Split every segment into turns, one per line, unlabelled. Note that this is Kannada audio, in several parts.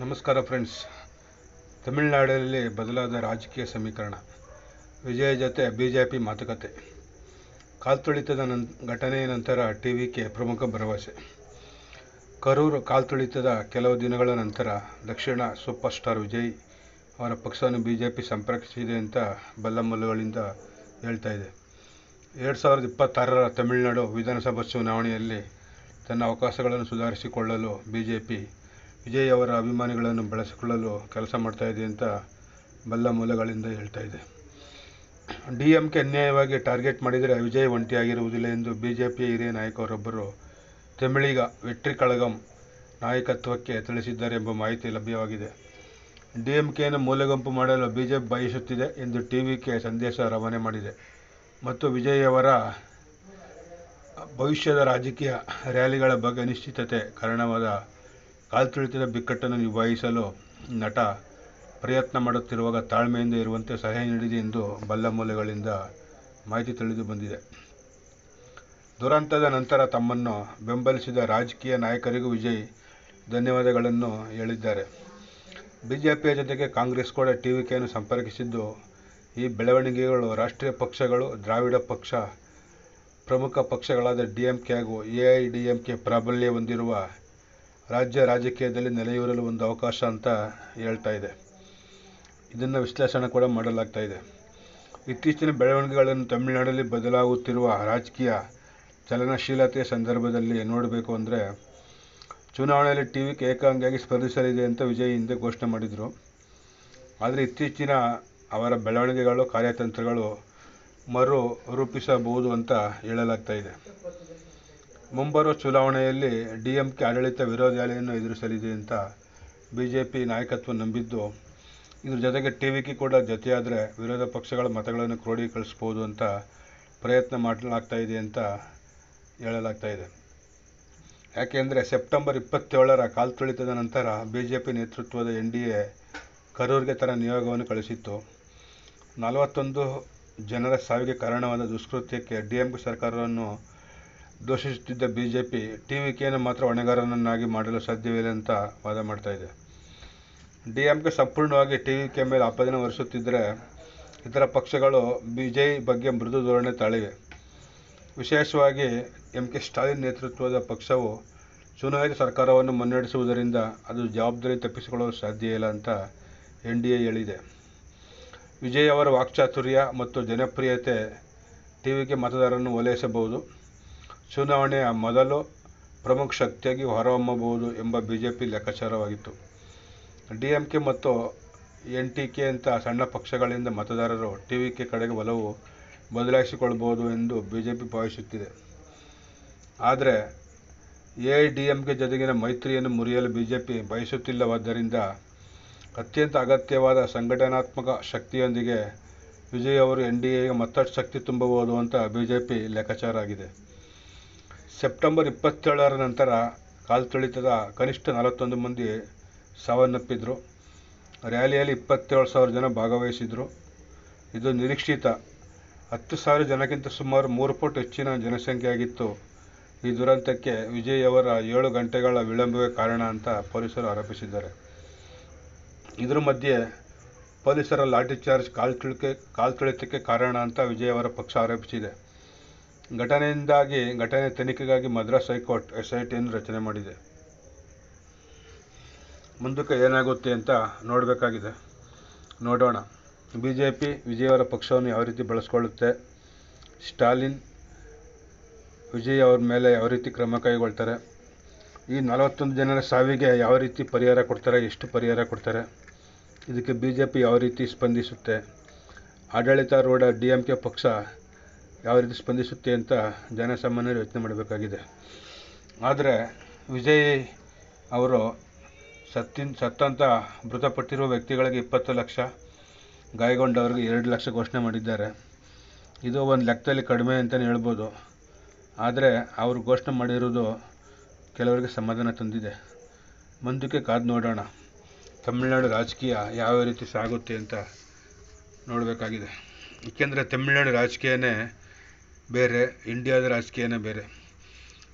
ನಮಸ್ಕಾರ ಫ್ರೆಂಡ್ಸ್. ತಮಿಳುನಾಡಿನಲ್ಲಿ ಬದಲಾದ ರಾಜಕೀಯ ಸಮೀಕರಣ. ವಿಜಯ್ ಜೊತೆ ಬಿ ಜೆ ಪಿ ಮಾತುಕತೆ. ಕಾಲ್ತುಳಿತದ ನನ್, ಘಟನೆಯ ನಂತರ ಟಿ ಕೆ ಪ್ರಮುಖ ಭರವಸೆ. ಕರೂರು ಕಾಲ್ತುಳಿತದ ಕೆಲವು ದಿನಗಳ ನಂತರ ದಕ್ಷಿಣ ಸೂಪರ್ ಸ್ಟಾರ್ ವಿಜಯ್ ಅವರ ಪಕ್ಷವನ್ನು ಬಿ ಜೆ ಪಿ ಸಂಪರ್ಕಿಸಿದೆ ಅಂತ ಬಲ್ಲಮಲ್ಲುಗಳಿಂದ ಹೇಳ್ತಾ ಇದೆ. ಎರಡು ಸಾವಿರದ ಇಪ್ಪತ್ತಾರರ ತಮಿಳುನಾಡು ವಿಧಾನಸಭಾ ಚುನಾವಣೆಯಲ್ಲಿ ತನ್ನ ಅವಕಾಶಗಳನ್ನು ಸುಧಾರಿಸಿಕೊಳ್ಳಲು ಬಿ ಜೆ ಪಿ ವಿಜಯ್ ಅವರ ಅಭಿಮಾನಿಗಳನ್ನು ಬೆಳೆಸಿಕೊಳ್ಳಲು ಕೆಲಸ ಮಾಡ್ತಾ ಇದೆ ಅಂತ ಬಲ್ಲ ಮೂಲಗಳಿಂದ ಹೇಳ್ತಾ ಇದೆ. ಡಿ ಎಂ ಕೆ ಅನ್ಯಾಯವಾಗಿ ಟಾರ್ಗೆಟ್ ಮಾಡಿದರೆ ವಿಜಯ್ ಒಂಟಿಯಾಗಿರುವುದಿಲ್ಲ ಎಂದು ಬಿ ಜೆ ಪಿ ಹಿರಿಯ ನಾಯಕರೊಬ್ಬರು ತಮಿಳಿಗ ವೆಟ್ರಿ ಕಳಗಂ ನಾಯಕತ್ವಕ್ಕೆ ತಿಳಿಸಿದ್ದಾರೆ ಎಂಬ ಮಾಹಿತಿ ಲಭ್ಯವಾಗಿದೆ. ಡಿ ಎಂ ಕೆಯನ್ನು ಮೂಲೆಗುಂಪು ಮಾಡಲು ಬಿ ಜೆ ಪಿ ಬಯಸುತ್ತಿದೆ ಎಂದು ಟಿ ವಿ ಕೆ ಸಂದೇಶ ರವಾನೆ ಮಾಡಿದೆ. ಮತ್ತು ವಿಜಯ್ ಅವರ ಭವಿಷ್ಯದ ರಾಜಕೀಯ ರ್ಯಾಲಿಗಳ ಬಗ್ಗೆ ಅನಿಶ್ಚಿತತೆ ಕಾರಣವಾದ ಕಾಲ್ತುಳಿತದ ಬಿಕ್ಕಟ್ಟನ್ನು ನಿಭಾಯಿಸಲು ನಟ ಪ್ರಯತ್ನ ಮಾಡುತ್ತಿರುವಾಗ ತಾಳ್ಮೆಯಿಂದ ಇರುವಂತೆ ಸಲಹೆ ನೀಡಿದೆ ಎಂದು ಬಲ್ಲ ಮೂಲಗಳಿಂದ ಮಾಹಿತಿ ತಿಳಿದು ಬಂದಿದೆ. ದುರಂತದ ನಂತರ ತಮ್ಮನ್ನು ಬೆಂಬಲಿಸಿದ ರಾಜಕೀಯ ನಾಯಕರಿಗೂ ವಿಜಯ್ ಧನ್ಯವಾದಗಳನ್ನು ಹೇಳಿದ್ದಾರೆ. ಬಿಜೆಪಿಯ ಜೊತೆಗೆ ಕಾಂಗ್ರೆಸ್ ಕೂಡ ಟಿ ವಿಕೆಯನ್ನು ಸಂಪರ್ಕಿಸಿದ್ದು, ಈ ಬೆಳವಣಿಗೆಗಳು ರಾಷ್ಟ್ರೀಯ ಪಕ್ಷಗಳು, ದ್ರಾವಿಡ ಪಕ್ಷ, ಪ್ರಮುಖ ಪಕ್ಷಗಳಾದ ಡಿ ಎಂ ಕೆ ಹಾಗೂ A I D M K ಪ್ರಾಬಲ್ಯ ಹೊಂದಿರುವ ರಾಜ್ಯ ರಾಜಕೀಯದಲ್ಲಿ ನೆಲೆಯೂರಲು ಒಂದು ಅವಕಾಶ ಅಂತ ಹೇಳ್ತಾ ಇದೆ. ಇದನ್ನು ವಿಶ್ಲೇಷಣೆ ಕೂಡ ಮಾಡಲಾಗ್ತಾ ಇದೆ. ಇತ್ತೀಚಿನ ಬೆಳವಣಿಗೆಗಳನ್ನು ತಮಿಳುನಾಡಲ್ಲಿ ಬದಲಾಗುತ್ತಿರುವ ರಾಜಕೀಯ ಚಲನಶೀಲತೆಯ ಸಂದರ್ಭದಲ್ಲಿ ನೋಡಬೇಕು ಅಂದರೆ ಚುನಾವಣೆಯಲ್ಲಿ ಟಿ ವಿಗೆ ಏಕಾಂಗಿಯಾಗಿ ಸ್ಪರ್ಧಿಸಲಿದೆ ಅಂತ ವಿಜಯ್ ಹಿಂದೆ ಘೋಷಣೆ ಮಾಡಿದರು. ಆದರೆ ಇತ್ತೀಚಿನ ಅವರ ಬೆಳವಣಿಗೆಗಳು, ಕಾರ್ಯತಂತ್ರಗಳು ಮರು ರೂಪಿಸಬಹುದು ಅಂತ ಹೇಳಲಾಗ್ತಾ ಇದೆ. ಮುಂಬರುವ ಚುನಾವಣೆಯಲ್ಲಿ ಡಿ ಕೆ ಆಡಳಿತ ವಿರೋಧಿ ಅಲೆಯನ್ನು ಎದುರಿಸಲಿದೆ ಅಂತ ಬಿ ಜೆ ನಾಯಕತ್ವ ನಂಬಿದ್ದು, ಇದ್ರ ಜೊತೆಗೆ ಟಿ ವಿ ಕೂಡ ಜೊತೆಯಾದರೆ ವಿರೋಧ ಪಕ್ಷಗಳ ಮತಗಳನ್ನು ಕ್ರೋಢೀಕರಿಸ್ಬೋದು ಅಂತ ಪ್ರಯತ್ನ ಮಾಡಲಾಗ್ತಾ ಇದೆ ಅಂತ ಹೇಳಲಾಗ್ತಾ ಇದೆ. ಯಾಕೆಂದರೆ ಸೆಪ್ಟೆಂಬರ್ ಇಪ್ಪತ್ತೇಳರ ಕಾಲ್ತುಳಿತದ ನಂತರ ಬಿ ಜೆ ಪಿ ನೇತೃತ್ವದ ಎನ್ ಡಿ ಎ ಕರೂರ್ಗೆ ತನ್ನ ನಿಯೋಗವನ್ನು ಕಳಿಸಿತ್ತು ನಲವತ್ತೊಂದು ಜನರ ಸಾವಿಗೆ ಕಾರಣವಾದ ದುಷ್ಕೃತ್ಯಕ್ಕೆ ಡಿ ಎಂ ಕೆ ಸರ್ಕಾರವನ್ನು ದೋಷಿಸುತ್ತಿದ್ದ BJP J P T V ಮಾತ್ರ ಹೊಣೆಗಾರನನ್ನಾಗಿ ಮಾಡಲು ಸಾಧ್ಯವಿಲ್ಲ ಅಂತ ವಾದ ಮಾಡ್ತಾ ಇದೆ. ಡಿಎಂಕೆ ಸಂಪೂರ್ಣವಾಗಿ ಟಿ ವಿ ಕೆ ಮೇಲೆ ಆಪಾದನೆ ಹೊರಿಸುತ್ತಿದ್ದರೆ ಇತರ ಪಕ್ಷಗಳು ಬಿಜೆಪಿ ಬಗ್ಗೆ ಮೃದು ಧೋರಣೆ ತಾಳಿವೆ. ವಿಶೇಷವಾಗಿ ಎಂ ಕೆ ಸ್ಟಾಲಿನ್ ನೇತೃತ್ವದ ಪಕ್ಷವು ಚುನಾಯಿತ ಸರ್ಕಾರವನ್ನು ಮುನ್ನಡೆಸುವುದರಿಂದ ಅದು ಜವಾಬ್ದಾರಿ ತಪ್ಪಿಸಿಕೊಳ್ಳಲು ಸಾಧ್ಯ ಇಲ್ಲ ಅಂತ ಎನ್ ಡಿ ಎ ಹೇಳಿದೆ. ವಿಜಯ್ ಅವರ ವಾಕ್ಚಾತುರ್ಯ ಮತ್ತು ಜನಪ್ರಿಯತೆ ಟಿವಿಗೆ ಮತದಾರರನ್ನು ಓಲೈಸಬಹುದು ಚುನಾವಣೆಯ ಮೊದಲು ಪ್ರಮುಖ ಶಕ್ತಿಯಾಗಿ ಹೊರಹೊಮ್ಮಬಹುದು ಎಂಬ ಬಿ ಜೆ ಪಿ ಲೆಕ್ಕಾಚಾರವಾಗಿತ್ತು. ಡಿ ಎಂ ಕೆ ಮತ್ತು ಎನ್ ಟಿ ಕೆ ಅಂತ ಸಣ್ಣ ಪಕ್ಷಗಳಿಂದ ಮತದಾರರು ಟಿ ಕಡೆಗೆ ಒಲವು ಬದಲಾಯಿಸಿಕೊಳ್ಬೋದು ಎಂದು ಬಿ ಜೆ ಪಿ ಭಾವಿಸುತ್ತಿದೆ. ಆದರೆ A I D M K ಜೊತೆಗಿನ ಮೈತ್ರಿಯನ್ನು ಮುರಿಯಲು ಬಿ ಜೆ ಪಿ ಬಯಸುತ್ತಿಲ್ಲವಾದ್ದರಿಂದ ಅತ್ಯಂತ ಅಗತ್ಯವಾದ ಸಂಘಟನಾತ್ಮಕ ಶಕ್ತಿಯೊಂದಿಗೆ ವಿಜಯ್ ಅವರು ಎನ್ ಡಿ ಎಗೆ ಮತ್ತಷ್ಟು ಶಕ್ತಿ ತುಂಬಬಹುದು ಅಂತ ಬಿ ಜೆ ಪಿ ಲೆಕ್ಕಾಚಾರ ಆಗಿದೆ. ಸೆಪ್ಟೆಂಬರ್ ಇಪ್ಪತ್ತೇಳರ ನಂತರ ಕಾಲ್ತುಳಿತದ ಕನಿಷ್ಠ ನಲವತ್ತೊಂದು ಮಂದಿ ಸಾವನ್ನಪ್ಪಿದ್ರು. ರ್ಯಾಲಿಯಲ್ಲಿ ಇಪ್ಪತ್ತೇಳು ಸಾವಿರ ಜನ ಭಾಗವಹಿಸಿದ್ರು. ಇದು ನಿರೀಕ್ಷಿತ. ಹತ್ತು ಸಾವಿರ ಜನಕ್ಕಿಂತ ಸುಮಾರು ಮೂರು ಪಟ್ಟು ಹೆಚ್ಚಿನ ಜನಸಂಖ್ಯೆಯಾಗಿತ್ತು. ಈ ದುರಂತಕ್ಕೆ ವಿಜಯ್ ಅವರ ಏಳು ಗಂಟೆಗಳ ವಿಳಂಬವೇ ಕಾರಣ ಅಂತ ಪೊಲೀಸರು ಆರೋಪಿಸಿದ್ದಾರೆ. ಇದರ ಮಧ್ಯೆ ಪೊಲೀಸರ ಲಾಠಿ ಚಾರ್ಜ್ ಕಾಲ್ತುಳಿಕೆ ಕಾಲ್ತುಳಿತಕ್ಕೆ ಕಾರಣ ಅಂತ ವಿಜಯ್ ಅವರ ಪಕ್ಷ ಆರೋಪಿಸಿದೆ. ಘಟನೆಯಿಂದಾಗಿ, ಘಟನೆ ತನಿಖೆಗಾಗಿ Madras high court S I ಟಿಯನ್ನು ರಚನೆ ಮಾಡಿದೆ. ಮುಂದಕ್ಕೆ ಏನಾಗುತ್ತೆ ಅಂತ ನೋಡಬೇಕಾಗಿದೆ. ನೋಡೋಣ. ಬಿ ಜೆ ಪಿ ವಿಜಯವರ ಪಕ್ಷವನ್ನು ಯಾವ ರೀತಿ ಬಳಸ್ಕೊಳ್ಳುತ್ತೆ? ಸ್ಟಾಲಿನ್, ವಿಜಯ್ ಅವ್ರ ಮೇಲೆ ಯಾವ ರೀತಿ ಕ್ರಮ ಕೈಗೊಳ್ತಾರೆ? ಈ ನಲವತ್ತೊಂದು ಜನರ ಸಾವಿಗೆ ಯಾವ ರೀತಿ ಪರಿಹಾರ ಕೊಡ್ತಾರೆ? ಎಷ್ಟು ಪರಿಹಾರ ಕೊಡ್ತಾರೆ? ಇದಕ್ಕೆ ಬಿ ಜೆ ಪಿ ಯಾವ ರೀತಿ ಸ್ಪಂದಿಸುತ್ತೆ? ಆಡಳಿತಾರೂಢ ಡಿ ಎಂ ಕೆ ಪಕ್ಷ ಯಾವ ರೀತಿ ಸ್ಪಂದಿಸುತ್ತೆ ಅಂತ ಜನಸಾಮಾನ್ಯರು ಯೋಚನೆ ಮಾಡಬೇಕಾಗಿದೆ. ಆದರೆ ವಿಜಯ್ ಅವರು ಸತ್ತಿನ, ಸತ್ತಂತ ಮೃತಪಟ್ಟಿರುವ ವ್ಯಕ್ತಿಗಳಿಗೆ ಇಪ್ಪತ್ತು ಲಕ್ಷ, ಗಾಯಗೊಂಡವರಿಗೆ ಎರಡು ಲಕ್ಷ ಘೋಷಣೆ ಮಾಡಿದ್ದಾರೆ. ಇದು ಒಂದು ಲೆಕ್ಕದಲ್ಲಿ ಕಡಿಮೆ ಅಂತಲೇ ಹೇಳ್ಬೋದು. ಆದರೆ ಅವರು ಘೋಷಣೆ ಮಾಡಿರೋದು ಕೆಲವರಿಗೆ ಸಮಾಧಾನ ತಂದಿದೆ. ಮುಂದಕ್ಕೆ ಕಾದು ನೋಡೋಣ. ತಮಿಳುನಾಡು ರಾಜಕೀಯ ಯಾವ ರೀತಿ ಸಾಗುತ್ತೆ ಅಂತ ನೋಡಬೇಕಾಗಿದೆ. ಏಕೆಂದರೆ ತಮಿಳುನಾಡು ರಾಜಕೀಯನೇ ಬೇರೆ, ಇಂಡಿಯಾದ ರಾಜಕೀಯನೇ ಬೇರೆ.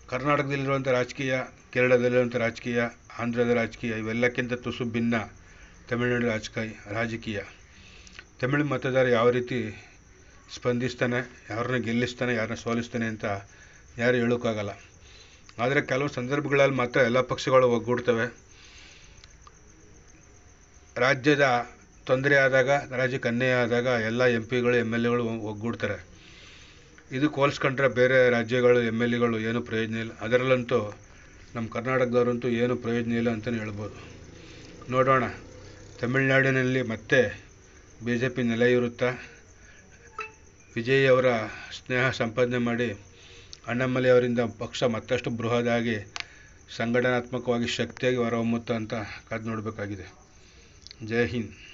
ಕರ್ನಾಟಕದಲ್ಲಿರುವಂಥ ರಾಜಕೀಯ, ಕೇರಳದಲ್ಲಿರುವಂಥ ರಾಜಕೀಯ, ಆಂಧ್ರದ ರಾಜಕೀಯ, ಇವೆಲ್ಲಕ್ಕಿಂತ ತುಸು ಭಿನ್ನ ತಮಿಳುನಾಡು ರಾಜಕೀಯ ರಾಜಕೀಯ. ತಮಿಳು ಮತದಾರ ಯಾವ ರೀತಿ ಸ್ಪಂದಿಸ್ತಾನೆ, ಯಾರನ್ನ ಗೆಲ್ಲಿಸ್ತಾನೆ, ಯಾರನ್ನ ಸೋಲಿಸ್ತಾನೆ ಅಂತ ಯಾರು ಹೇಳೋಕ್ಕಾಗಲ್ಲ. ಆದರೆ ಕೆಲವು ಸಂದರ್ಭಗಳಲ್ಲಿ ಮಾತ್ರ ಎಲ್ಲ ಪಕ್ಷಗಳು ಒಗ್ಗೂಡ್ತವೆ. ರಾಜ್ಯದ ತೊಂದರೆ ಆದಾಗ, ರಾಜ್ಯಕ್ಕೆ ಅನ್ಯಾಯ ಆದಾಗ ಎಲ್ಲ ಎಂ ಪಿಗಳು ಎಂ ಎಲ್ ಎಗಳು ಒಗ್ಗೂಡ್ತಾರೆ. ಇದು ಹೋಲಿಸ್ಕೊಂಡ್ರೆ ಬೇರೆ ರಾಜ್ಯಗಳು, ಎಂ ಎಲ್ ಎಗಳು ಏನೂ ಪ್ರಯೋಜನ ಇಲ್ಲ. ಅದರಲ್ಲಂತೂ ನಮ್ಮ ಕರ್ನಾಟಕದವರಂತೂ ಏನೂ ಪ್ರಯೋಜನ ಇಲ್ಲ ಅಂತಲೇ ಹೇಳ್ಬೋದು. ನೋಡೋಣ. ತಮಿಳುನಾಡಿನಲ್ಲಿ ಮತ್ತೆ ಬಿ ಜೆ ಪಿ ನೆಲೆಯೂರುತ್ತಾ ವಿಜಯ್ ಅವರ ಸ್ನೇಹ ಸಂಪಾದನೆ ಮಾಡಿ ಅಣ್ಣಾಮಲೈ ಅವರಿಂದ ಪಕ್ಷ ಮತ್ತಷ್ಟು ಬೃಹದಾಗಿ ಸಂಘಟನಾತ್ಮಕವಾಗಿ ಶಕ್ತಿಯಾಗಿ ಹೊರಹೊಮ್ಮುತ್ತಾ ಅಂತ ಕಾದು ನೋಡಬೇಕಾಗಿದೆ. ಜೈ ಹಿಂದ್.